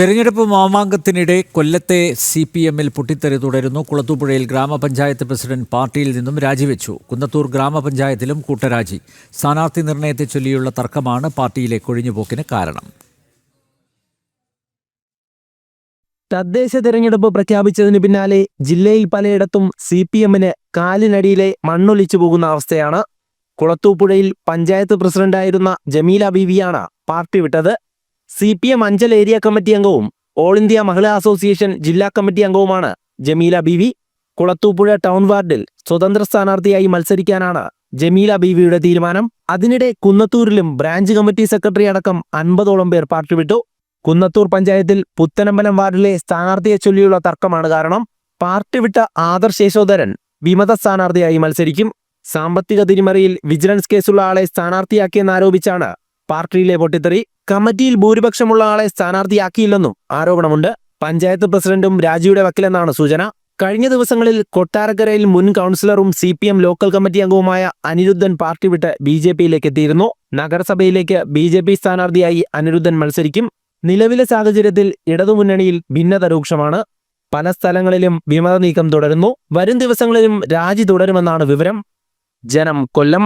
തെരഞ്ഞെടുപ്പ് മാമാങ്കത്തിനിടെ കൊല്ലത്തെ C P എമ്മിൽ പൊട്ടിത്തെറി തുടരുന്നു. കുളത്തൂപ്പുഴയിൽ ഗ്രാമപഞ്ചായത്ത് പ്രസിഡന്റ് പാർട്ടിയിൽ നിന്നും രാജിവെച്ചു. കുന്നത്തൂർ ഗ്രാമപഞ്ചായത്തിലും കൂട്ടരാജി. സ്ഥാനാർത്ഥി നിർണയത്തെ ചൊല്ലിയുള്ള തർക്കമാണ് പാർട്ടിയിലെ കൊഴിഞ്ഞുപോക്കിന് കാരണം. തദ്ദേശ തെരഞ്ഞെടുപ്പ് പ്രഖ്യാപിച്ചതിന് പിന്നാലെ ജില്ലയിൽ പലയിടത്തും സി പി എമ്മിന് കാലിനടിയിലെ മണ്ണൊലിച്ചു പോകുന്ന അവസ്ഥയാണ്. കുളത്തൂപ്പുഴയിൽ പഞ്ചായത്ത് പ്രസിഡന്റായിരുന്ന ജമീല ബീവിയാണ് പാർട്ടി വിട്ടത്. C P M Anchal area committee അംഗവും ഓൾ ഇന്ത്യ മഹിളാ അസോസിയേഷൻ ജില്ലാ കമ്മിറ്റി അംഗവുമാണ് ജമീല ബീവി. കുളത്തൂപ്പുഴ ടൗൺ വാർഡിൽ സ്വതന്ത്ര സ്ഥാനാർത്ഥിയായി മത്സരിക്കാനാണ് ജമീല ബീവിയുടെ തീരുമാനം. അതിനിടെ കുന്നത്തൂരിലും ബ്രാഞ്ച് കമ്മിറ്റി സെക്രട്ടറി അടക്കം അൻപതോളം പേർ പാർട്ടി വിട്ടു കുന്നത്തൂർ പഞ്ചായത്തിൽ പുത്തനമ്പലം വാർഡിലെ സ്ഥാനാർത്ഥിയെ ചൊല്ലിയുള്ള തർക്കമാണ് കാരണം പാർട്ടി വിട്ട ആദർശ് യശോധരൻ വിമത സ്ഥാനാർത്ഥിയായി മത്സരിക്കും. സാമ്പത്തിക തിരിമറിയിൽ വിജിലൻസ് കേസുള്ള ആളെ സ്ഥാനാർത്ഥിയാക്കിയെന്നാരോപിച്ചാണ് പാർട്ടിയിലെ പൊട്ടിത്തെറി. കമ്മിറ്റിയിൽ ഭൂരിപക്ഷമുള്ള ആളെ സ്ഥാനാർത്ഥിയാക്കിയില്ലെന്നും ആരോപണമുണ്ട്. പഞ്ചായത്ത് പ്രസിഡന്റും രാജിയുടെ വക്കിലെന്നാണ് സൂചന. കഴിഞ്ഞ ദിവസങ്ങളിൽ കൊട്ടാരക്കരയിൽ മുൻ കൗൺസിലറും C P M local committee അംഗവുമായ അനിരുദ്ധൻ പാർട്ടി വിട്ട് ബി ജെ പിയിലേക്ക് എത്തിയിരുന്നു. നഗരസഭയിലേക്ക് ബി ജെ പി സ്ഥാനാർത്ഥിയായി അനിരുദ്ധൻ മത്സരിക്കും. നിലവിലെ സാഹചര്യത്തിൽ ഇടതുമുന്നണിയിൽ ഭിന്നത രൂക്ഷമാണ്. പല സ്ഥലങ്ങളിലും വിമത നീക്കം തുടരുന്നു. വരും ദിവസങ്ങളിലും രാജി തുടരുമെന്നാണ് വിവരം. ജനം കൊല്ലം